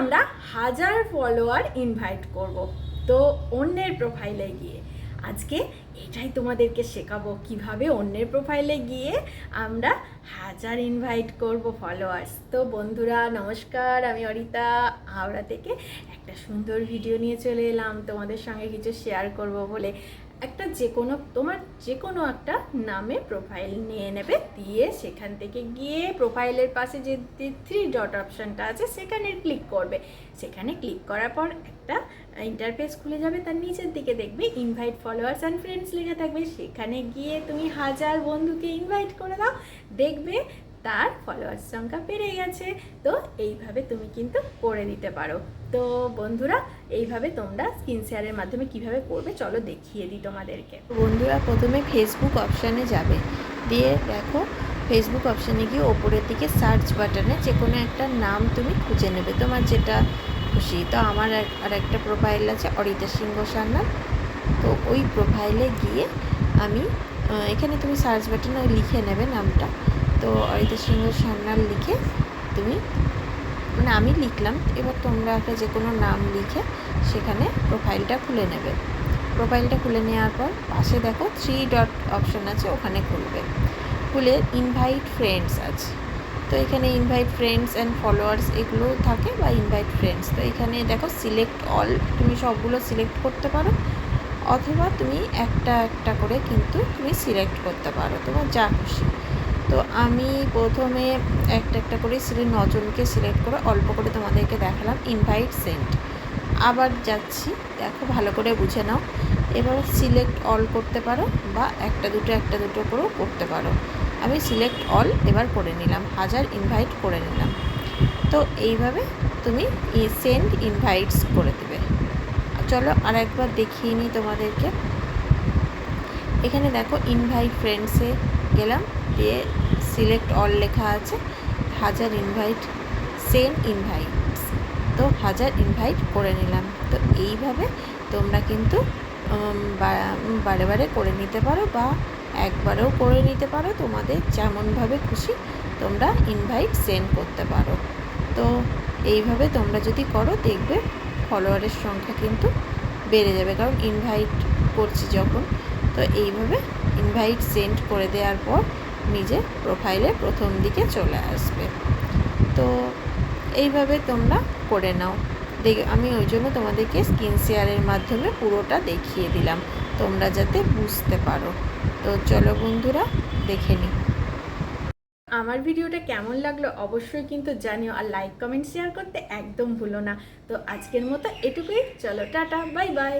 আমরা হাজার follower invite করব। তো অন্যের প্রোফাইলে গিয়ে। আজকে এটাই তোমাদেরকে শেখাবো কীভাবে অন্যের প্রোফাইলে গিয়ে আমরা হাজার ইনভাইট করব ফলোয়ার্স তো বন্ধুরা, নমস্কার, আমি অরিতা। হাওড়া থেকে একটা সুন্দর ভিডিও নিয়ে চলে এলাম। তোমাদের সঙ্গে কিছু শেয়ার করব বলে একটা যে কোনো, তোমার যে কোনো একটা নামে প্রোফাইল নিয়ে নেবে, দিয়ে সেখান থেকে গিয়ে প্রোফাইলের পাশে যে থ্রি ডট অপশানটা আছে, সেখানে ক্লিক করবে। সেখানে ক্লিক করার পর একটা ইন্টারফেস খুলে যাবে, তার নিচের দিকে দেখবে ইনভাইট ফলোয়ার্স অ্যান্ড ফ্রেন্ডস লেখা থাকবে। সেখানে গিয়ে তুমি হাজার বন্ধুকে ইনভাইট করে দাও। দেখবে তার ফলোয়ার্স সংখ্যা বেড়ে গেছে। তো এইভাবে তুমি কিন্তু করে দিতে পারো। তো বন্ধুরা, এইভাবে তোমরা স্ক্রিন শেয়ারের মাধ্যমে কীভাবে করবে, চলো দেখিয়ে দিই তোমাদেরকে। বন্ধুরা, প্রথমে ফেসবুক অপশানে যাবে। দিয়ে দেখো ফেসবুক অপশানে গিয়ে ওপরের দিকে সার্চ বাটনে যে কোনো একটা নাম তুমি খুঁজে নেবে। তোমার যেটা খুশি। তো আমার আর একটা প্রোফাইল আছে, অরিতা সিংহ সান্যাল তো ওই প্রোফাইলে গিয়ে আমি এখানে তুমি সার্চ বাটনে লিখে নেবে নামটা। তো অরিতা সিংহ সান্যাল লিখে তুমি মানে আমি লিখলাম, এবার তোমরা একটা যে কোনো নাম লিখে সেখানে প্রোফাইলটা খুলে নেবে। প্রোফাইলটা খুলে নেওয়ার পর পাশে দেখো থ্রি ডট অপশন আছে, ওখানে খুলবে। খুলে ইনভাইট ফ্রেন্ডস আছে। তো এখানে ইনভাইট ফ্রেন্ডস অ্যান্ড ফলোয়ার্স এগুলো থাকে বা ইনভাইট ফ্রেন্ডস তো এখানে দেখো সিলেক্ট অল তুমি সবগুলো সিলেক্ট করতে পারো, অথবা তুমি একটা একটা করে কিন্তু তুমি সিলেক্ট করতে পারো, তোমার যা খুশি। তো আমি প্রথমে একটা একটা করে সিলেক্ট নজনকে সিলেক্ট করে অল্প করে তোমাদেরকে দেখালাম ইনভাইট সেন্ট আবার যাচ্ছি, দেখো ভালো করে বুঝে নাও। এবার সিলেক্ট অল করতে পারো বা একটা দুটো একটা দুটো করেও করতে পারো। আমি সিলেক্ট অল এবার করে নিলাম, হাজার ইনভাইট করে নিলাম। তো এইভাবে তুমি সেন্ড ইনভাইটস করে দেবে। চলো আর একবার দেখিয়ে নিই তোমাদেরকে। এখানে দেখো ইনভাইট ফ্রেন্ডসে গেলাম, দিয়ে সিলেক্ট অল লেখা আছে। হাজার ইনভাইট সেন্ড ইনভাইটস তো হাজার ইনভাইট করে নিলাম। তো এইভাবে তোমরা কিন্তু বারে বারে করে নিতে পারো বা একবারেও করে নিতে পারো। তোমাদের যেমনভাবে খুশি তোমরা ইনভাইট সেন্ড করতে পারো। তো এইভাবে তোমরা যদি করো, দেখবে ফলোয়ারের সংখ্যা কিন্তু বেড়ে যাবে। কারণ ইনভাইট করছি যখন, তো এইভাবে ইনভাইট সেন্ড করে দেওয়ার পর নিজের প্রোফাইলে প্রথম দিকে চলে আসবে। তো এইভাবে তোমরা করে নাও। আমি ওই জন্য তোমাদেরকে স্ক্রিন শেয়ারের মাধ্যমে পুরোটা দেখিয়ে দিলাম। তোমরা যাতে বুঝতে পারো। তো চলো বন্ধুরা, দেখে নিই। আমার ভিডিওটা কেমন লাগল অবশ্যই কিন্তু জানিও আর লাইক কমেন্ট শেয়ার করতে একদম ভুলো না। তো আজকের মতো এটুকুই। চলো, টাটা বাই বাই